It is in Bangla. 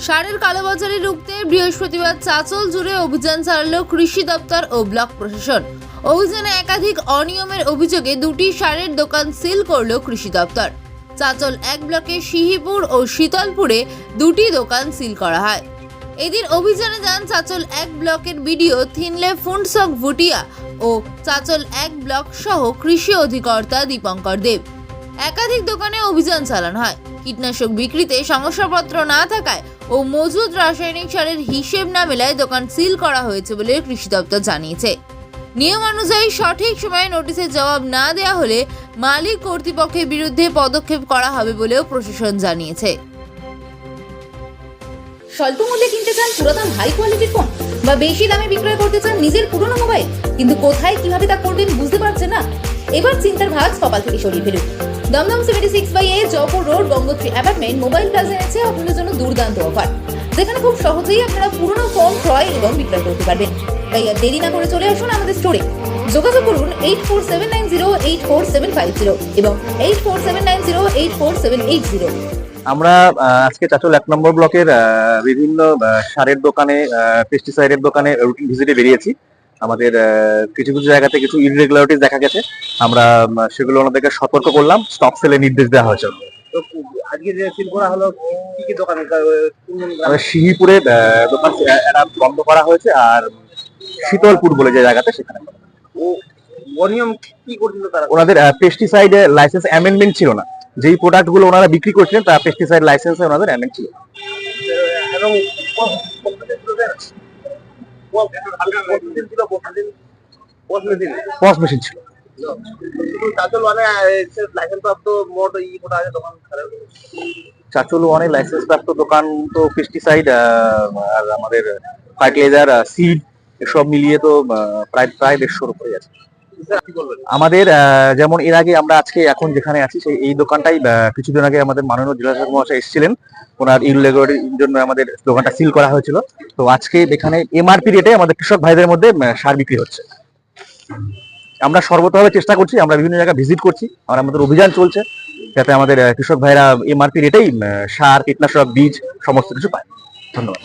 সারের কালোবাজারি রুখতে বৃহস্পতিবার চাচল জুড়ে অভিযান চালালো কৃষি দপ্তর ও ব্লক প্রশাসন। অভিযানে একাধিক অনিয়মের অভিযোগে দুটি সারের দোকান সিল করল কৃষি দপ্তর। চাচল এক ব্লকে সিহিপুর ও শীতলপুরে দুটি দোকান সিল করা হয়। এদিন অভিযানে যান চাচল এক ব্লকের বিডিও থিনলে ফুন্ডসক ভুটিয়া ও চাচল এক ব্লক সহ কৃষি অধিকর্তা দীপঙ্কর দেব। একাধিক দোকানে অভিযান চালানো হয়। কীটনাশক বিক্রিতে শংসাপত্র না থাকায় ও মজুদ রাসায়নিক সারের হিসেব না মেলায় দোকান সিল করা হয়েছে বলে কৃষি দপ্তর জানিয়েছে। নিয়ম অনুযায়ী সঠিক সময়ে নোটিশের জবাব না দেওয়া হলে মালিক কর্তৃপক্ষের বিরুদ্ধে পদক্ষেপ করা হবে বলেও প্রশাসন জানিয়েছে। স্বল্প মূল্যে কিনতে চান পুরাতন হাই কোয়ালিটির ফোন বা বেশি দামে বিক্রয় করতে চান নিজের পুরনো মোবাইল, কিন্তু কোথায় কীভাবে তা করবেন বুঝতে পারছেন না? এবার চিন্তার ভাগ কপাল থেকে সরিয়ে ফেলুন। Dum Dum seventy six by A, Jaipur road, Gangotri apartment, mobile plaza এনেছে আপনাদের জন্য দুর্দান্ত অফার। যেখানে খুব সহজেই আপনারা পুরনো ফোন ক্রয় এবং বিক্রয় করতে পারবেন। তাই আর দেরি না করে চলে আসুন আমাদের স্টোরে যোগাযোগ করুন eight four seven nine zero eight four seven five zero এবং eight four seven nine zero eight four seven eight zero আমরা আজকে চাচল এক নম্বর ব্লকের বিভিন্ন সারের দোকানে পেস্টিসাইডের দোকানে রুটিন ভিজিটে বেরিয়েছি। আমাদের কিছু কিছু জায়গাতে কিছু ইরেগুলারিটিস দেখা গেছে। আমরা সেগুলো ওনাদেরকে সতর্ক করলাম স্টক সেলে নির্দেশ দেওয়া হয়েছে আজকে যে সিল করা হলো কি কি দোকান সিহিপুরে দোকান বন্ধ করা হয়েছে আর শীতলপুর বলে যে জায়গাতে সেখানে অনিয়ম কি করছিল তারা? ওনাদের পেস্টিসাইড লাইসেন্স অ্যামেন্ডমেন্ট ছিল না। যেই প্রোডাক্টগুলো ওনারা বিক্রি করছিলেন তার পেস্টিসাইড লাইসেন্স ওনাদের অ্যামেন্ড ছিল। এবং পস মেশিন ছিল। চাচল মানে লাইসেন্স প্রাপ্ত দোকান তো পেস্টিসাইড আর আমাদের ফার্টিলাইজার সিড এসব মিলিয়ে তো প্রায় প্রায় দেড়শোর উপরে আছে। আমাদের আহ, যেমন এর আগে আমরা আজকে এখন যেখানে আছি সেই এই দোকানটাই কিছুদিন আগে আমাদের মাননীয় জেলা শাসক মহাশয় এসেছিলেন। ওনার ইররেগুলারিটির জন্য আমাদের দোকানটা সিল করা হয়েছিল। তো আজকে এখানে এমআরপি রেটে আমাদের কৃষক ভাইদের মধ্যে সার বিক্রি হচ্ছে। আমরা সর্বতভাবে চেষ্টা করছি আমরা বিভিন্ন জায়গায় ভিজিট করছি আর আমাদের অভিযান চলছে যাতে আমাদের কৃষক ভাইরা এমআরপি রেটেই সার কীটনাশক বীজ সমস্ত কিছু পায়। ধন্যবাদ।